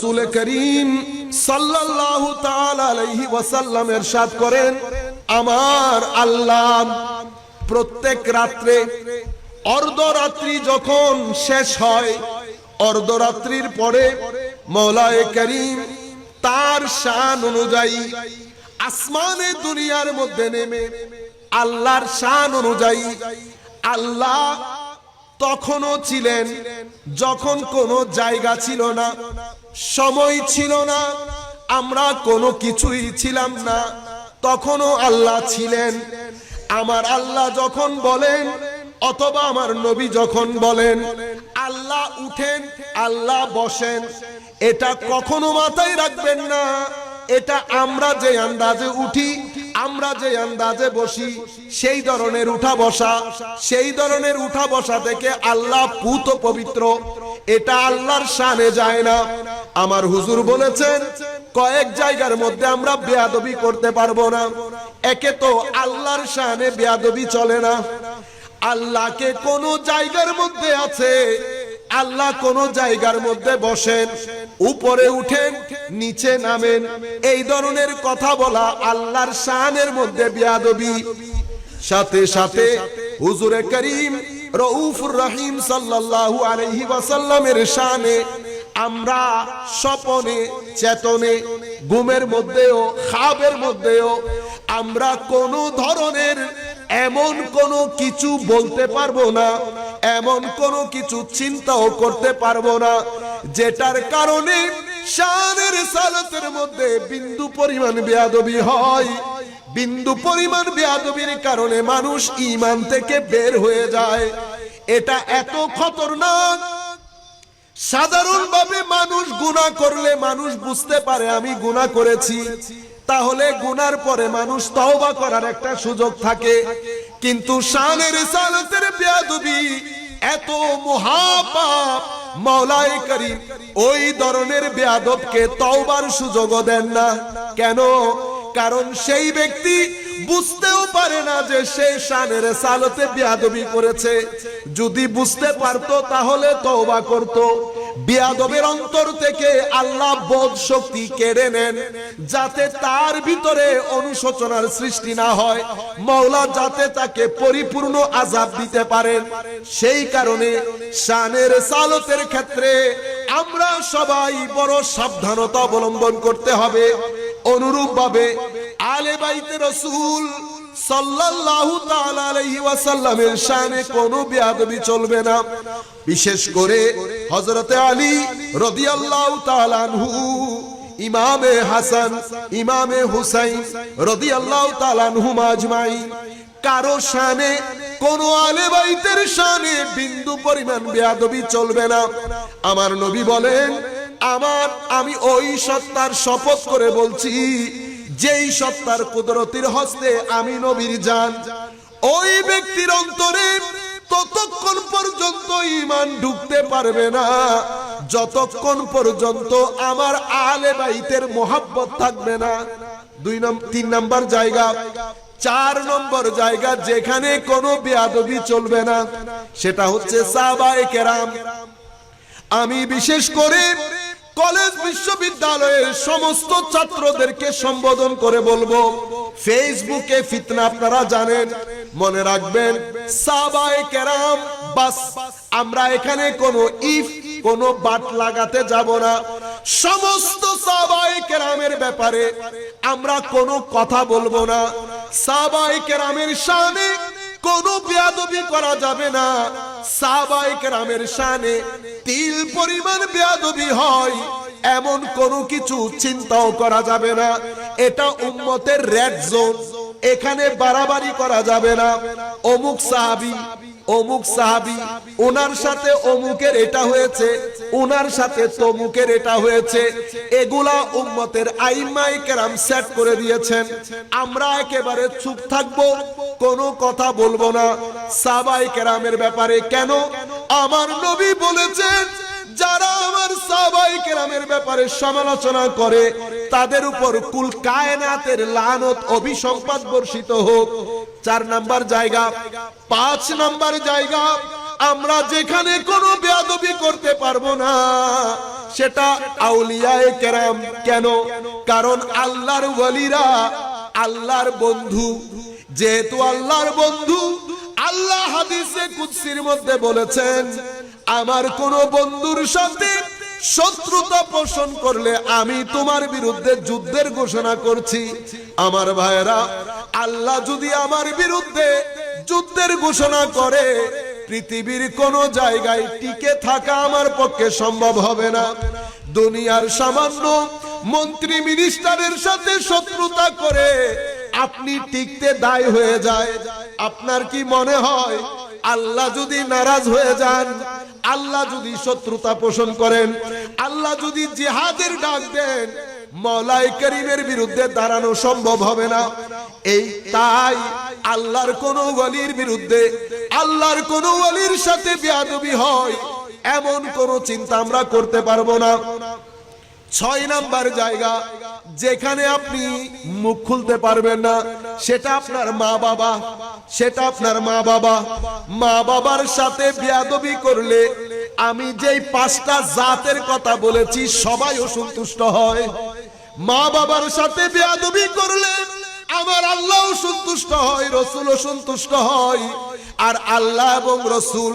রসুল করিম সাল্লাল্লাহু তাআলা আলাইহি ওয়াসাল্লাম এরশাদ করেন, আমার আল্লাহ প্রত্যেক রাত্রে অর্ধরাত্রি যখন শেষ হয়, অর্ধরাত্রির পরে মৌলায়ে করিম তার শান অনুযায়ী আসমানে দুনিয়ার মধ্যে নেমে আল্লাহর শান অনুযায়ী আল্লাহ তখনও ছিলেন, যখন কোনো জায়গা ছিল না। সময় ছিল না, আমরা কোনো কিছুই ছিলাম না। তখনও আল্লাহ ছিলেন। আমার আল্লাহ যখন বলেন, অথবা আমার নবী যখন বলেন, আল্লাহ উঠেন, আল্লাহ বসেন। এটা কখনো মাথায় রাখবেন না। এটা আমরা যে আন্দাজে উঠি, আমরা যে আন্দাজে বসি, সেই ধরনের উঠা বসা, সেই ধরনের উঠা বসা থেকে আল্লাহ পুত পবিত্র। এটা আল্লাহর শানে যায় না। আমার হুজুর বলেছেন, কয়েক জায়গার মধ্যে আমরা বেয়াদবি করতে পারব না। একে তো আল্লাহর শানে বেয়াদবি চলে না। আল্লাহকে কোন জায়গার মধ্যে আছে, আল্লাহ কোন জায়গার মধ্যে বসেন, উপরে উঠেন, নিচে নামেন। এই ধরনের কথা বলা আল্লাহর শানের মধ্যে বিয়াদবি। সাথে সাথে হুজুরে করিম রউফুর রহিম সাল্লাল্লাহু আলাইহি ওয়াসাল্লামের শানে আমরা স্বপনে, চেতনে, ঘুমের মধ্যেও, খাবের মধ্যেও আমরা কোন ধরনের এমন কোনো কিছু বলতে পারব না, এমন কোনো কিছু চিন্তাও করতে পারব না, যেটার কারণে শানের সালতের মধ্যে বিন্দু পরিমাণ বেয়াদবি হয়। বিন্দু পরিমাণ বেয়াদবির কারণে মানুষ ইমান থেকে বের হয়ে যায়। এটা এত খতরনাক। সাধারণভাবে মানুষ গুনাহ করলে মানুষ বুঝতে পারে, আমি গুনাহ করেছি। তাহলে গুনার পরে মানুষ তওবা করার একটা সুযোগ থাকে। কিন্তু শানের সালতের বেয়াদবি এত মহাপাপ। মাওলাই করিম, ওই ধরনের বেয়াদবকে তওবার সুযোগও দেন না। কেন? কারণ সেই ব্যক্তি বুঝতেও পারে না যে সে শানের সালতে বিয়াদবি করেছে। যদি বুঝতে পারতো, তাহলে তওবা করত। বিয়াদবের অন্তর থেকে আল্লাহ বোধ শক্তি কেড়ে নেন, যাতে তার ভিতরে অনুশোচনার সৃষ্টি না হয়। মৌলা যাতে তাকে পরিপূর্ণ আজাব দিতে পারেন। সেই কারণে শানের সালতের ক্ষেত্রে আমরা সবাই বড় সাবধানতা অবলম্বন করতে হবে। অনুরূপ ভাবে আলে বাইতে রসুল সাল্লাল্লাহু তাআলা আলাইহি ওয়াসাল্লামের শানে কোনো বেয়াদবি চলবে না। বিশেষ করে হযরতে আলী রাদিয়াল্লাহু তাআলা আনহু, ইমামে হাসান, ইমামে হুসাইন রাদিয়াল্লাহু তাআলা আনহুম আজমাইন। কারও শানে, কোন আলে বাইতের শানে বিন্দু পরিমাণ বেয়াদবি চলবে না। আমার নবী বলেন আমার, আমি ওই সত্তার শপথ করে বলছি, যেই সত্তার কুদরতির হস্তে আমি নবীর জান, ওই ব্যক্তির অন্তরে ততক্ষণ পর্যন্ত ইমান ঢুকতে পারবে না। যতক্ষণ পর্যন্ত আমার আলে বাইতের মোহাব্বত থাকবে না। দুই নম্বর তিন নম্বর জায়গা, চার নম্বর জায়গা যেখানে কোনো বেয়াদবি চলবে না, সেটা হচ্ছে সাবায়ে কেরাম। আমি বিশেষ করে কলেজ বিশ্ববিদ্যালয়ের সমস্ত ছাত্রদেরকে সম্বোধন করে বলব, ফেসবুকে ফিতনা আপনারা জানেন, মনে রাখবেন, সাবায়ে কেরাম, বাস, আমরা এখানে কোনো ইফ, কোনো বাট লাগাতে যাব না। সমস্ত সাবায়ে কেরামের ব্যাপারে আমরা কোনো কথা বলব না। সাবায়ে কেরামের শানে কোনো বেয়াদবি করা যাবে না। সাবাই কেরামের শানে তিল পরিমাণ বেয়াদবি হয়, এমন কোনো কিছু চিন্তাও করা যাবে না। এটা উম্মতের রেড জোন এখানে বাড়াবাড়ি করা যাবে না। অমুক সাহাবি অমুক সাহাবি ওনার সাথে অমুকের এটা হয়েছে ওনার সাথে তমুকের এটা হয়েছে। এগুলা উম্মতের আইমাই কেরাম সেট করে দিয়েছেন। আমরা একেবারে চুপ থাকব, কোনো কথা বলব না। সাবাই কেরামের ব্যাপারে কেন? আমার নবী বলেছেন, যারা আমার সাবাই কেরামের ব্যাপারে সমালোচনা করে, তাদের উপর কুল কায়নাতের লানত অভিসম্পাদ বর্ষিত হোক। চার নাম্বার জায়গা, পাঁচ নাম্বার জায়গা, আমরা যেখানে কোনো বেয়াদবি করতে পারব না। সেটা আউলিয়ায়ে কেরাম। কেন? কারণ আল্লাহর ওয়ালিরা আল্লাহর বন্ধু। যেহেতু আল্লাহর বন্ধু, আল্লাহ হাদিসে কুৎসির মধ্যে বলেছেন, আমার কোন বন্ধুর সাথে শত্রুতা পোষণ করলে আমি তোমার বিরুদ্ধে যুদ্ধের ঘোষণা করছি। আমার ভাইয়েরা, আল্লাহ যদি আমার বিরুদ্ধে যুদ্ধের ঘোষণা করে, পৃথিবীর কোন জায়গায় টিকে থাকা আমার পক্ষে সম্ভব হবে না। দুনিয়ার সামান্য মন্ত্রী মিনিস্টারের সাথে শত্রুতা করে আপনি টিকতে দায় হয়ে যায়। আপনার কি মনে হয় আল্লাহ যদি নারাজ হয়ে যান, আল্লাহ যদি শত্রুতা পোষণ করেন, আল্লাহ যদি জিহাদের ডাক দেন মৌলাই করিমের বিরুদ্ধে দাঁড়ানো সম্ভব হবে না। এই তাই আল্লাহর কোন গলির বিরুদ্ধে, আল্লাহর কোন গলির সাথে বিয়াদবি হয়, এমন কোন চিন্তা আমরা করতে পারব না। ছয় নাম্বার জায়গা, যেখানে আপনি মুখ খুলতে পারবেন না। সেটা আপনার মা বাবা, সেটা আপনার মা বাবা। মা বাবার সাথে বিয়াদবি করলে আমি যেই পাঁচটা জাতের কথা বলেছি, সবাই অসন্তুষ্ট হয়। মা বাবার সাথে বেয়াদবি করলে আমার আল্লাহ সন্তুষ্ট হয়, রসুল সন্তুষ্ট হয়। আর আল্লাহ এবং রসুল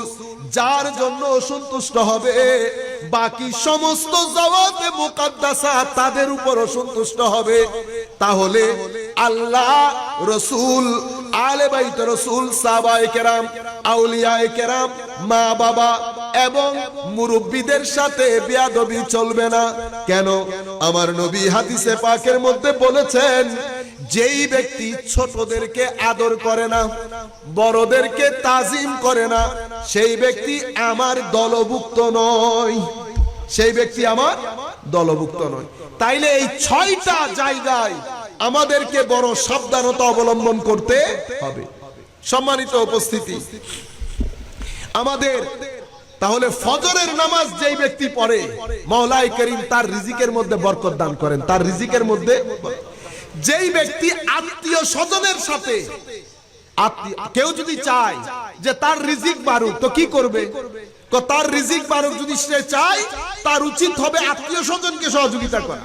যার জন্য অসন্তুষ্ট হবে, বাকি সমস্ত জবাবে মুকাদ্দাসা তাদের উপর অসন্তুষ্ট হবে। তাহলে আল্লাহ, রসুল, আলে বাইত রসুল, সাহাবায়ে কেরাম, আউলিয়ায়ে কেরাম, মা বাবা এবং মুরব্বীদের সাথে বেয়াদবি চলবে না। কেন? আমার নবী হাদিসে পাকের মধ্যে বলেছেন যেই ব্যক্তি ছোটদেরকে আদর করে না, বড়দেরকে তাজিম করে না, সেই ব্যক্তি আমার দলভুক্ত নয়। সেই ব্যক্তি আমার দলভুক্ত নয়। তাইলে এই ছয়টা জায়গায় আমাদেরকে বড় সাবধানতা অবলম্বন করতে হবে। সম্মানিত উপস্থিতি, আমাদের তাহলে ফজরের নামাজ যেই ব্যক্তি পড়ে মৌলাই করিম তার রিজিকের মধ্যে বরকত দান করেন। তার রিজিকের মধ্যে যেই ব্যক্তি আত্মীয় স্বজনের সাথে কেউ যদি চায় যে তার রিজিক বাড়ুক, তো কি করবে? তার রিজিক বাড়ুক যদি সে চায়, তার উচিত হবে আত্মীয় স্বজনকে সহযোগিতা করা।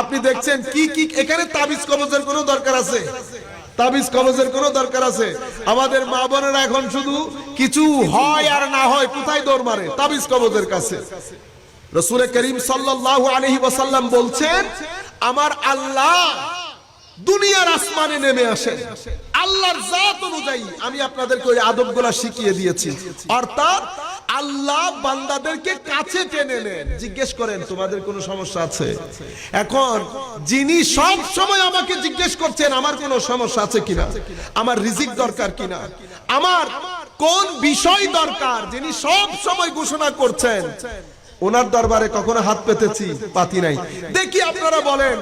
আপনি দেখছেন কি কি এখানে তাবিজ কবজের কোনো দরকার আছে? তাবিজ কবজের কোনো দরকার আছে? আমাদের মা বোনেরা এখন শুধু কিছু হয় আর না হয় কোথায় দৌড় মারে? তাবিজ কবজের কাছে। রসুলের করিম সাল্লাল্লাহু আলাইহি ওয়াসাল্লাম বলছেন, আমার আল্লাহ দুনিয়ার আসমানে নেমে আসেন। আল্লাহর জাত অনুযায়ী আমি আপনাদেরকে ওই আদবগুলা শিখিয়ে দিয়েছি। অর্থাৎ আল্লাহ বান্দাদেরকে কাছে টেনে নেন। জিজ্ঞেস করেন, তোমাদের কোনো সমস্যা আছে? এখন যিনি সব সময় আমাকে জিজ্ঞেস করছেন, আমার কোনো সমস্যা আছে কিনা? আমার রিজিক দরকার কিনা? আমার কোন বিষয় দরকার যিনি সব সময় ঘোষণা করছেন? ওনার দরবারে কখনো হাত পেতেছি, পাতি নাই। দেখি আপনারা বলেন,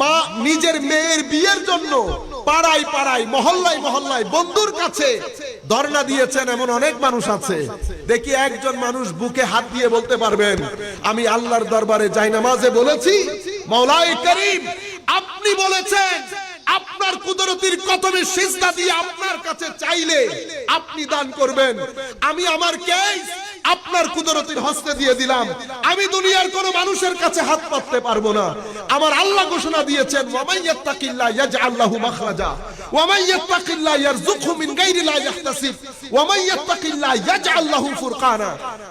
মা নিজের মেয়ের বিয়ের জন্য পাড়ায় পাড়ায়, মহল্লায় মহল্লায় বন্ধুর কাছে ধর্ণা দিয়েছেন এমন অনেক মানুষ আছে। দেখি একজন মানুষ বুকে হাত দিয়ে বলতে পারবেন, আমি আল্লাহর দরবারে যাই নামাজে বলেছি মৌলাই করিম, আপনি বলেছেন, আপনার কুদরতির কতমে সিজদা দিয়ে আপনার কাছে চাইলে আপনি দান করবেন। আমি আমার কেস আপনার কুদরতির হস্তে দিয়ে দিলাম। আমি দুনিয়ার কোন মানুষের কাছে হাত পাততে পারব না। আমার আল্লাহ ঘোষণা দিয়েছেন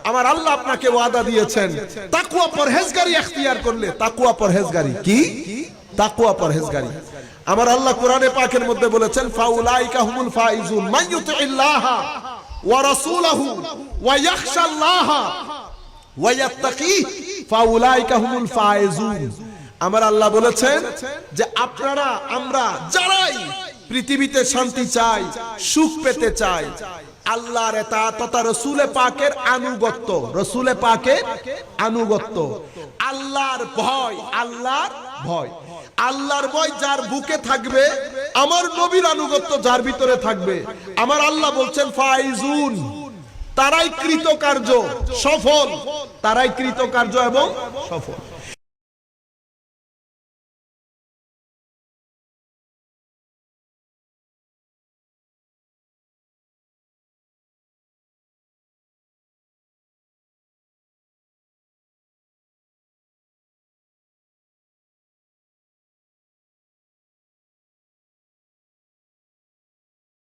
আমার আল্লাহ আপনাকে ওয়াদা দিয়েছেন পরহেজগারি করলে পরহেজগারি। কি? পরহেজগারি। আমার আল্লাহ কোরআনে পাকের মধ্যে বলেছেন, ফাউলাইকা হুমুল ফাইজুন ওয়া ইয়াখশাল্লাহ ওয়া ইয়াত্তাকি ফাউলাইকা হুমুল ফাইজুন আমার আল্লাহ বলেছেন যে আপনারা, আমরা যারাই পৃথিবীতে শান্তি চাই, সুখ পেতে চাই, আল্লাহর এটা তথা রসুলে পাকের আনুগত্য, রসুলে পাকের আনুগত্য। আল্লাহর ভয়, আল্লাহর ভয়। আল্লাহর ভয় যার বুকে থাকবে, আমার নবীর আনুগত্য যার ভিতরে থাকবে। আমার আল্লাহ বলছেন, ফাইজুন, তারাই কৃতকার্য, সফল। তারাই কৃতকার্য এবং সফল।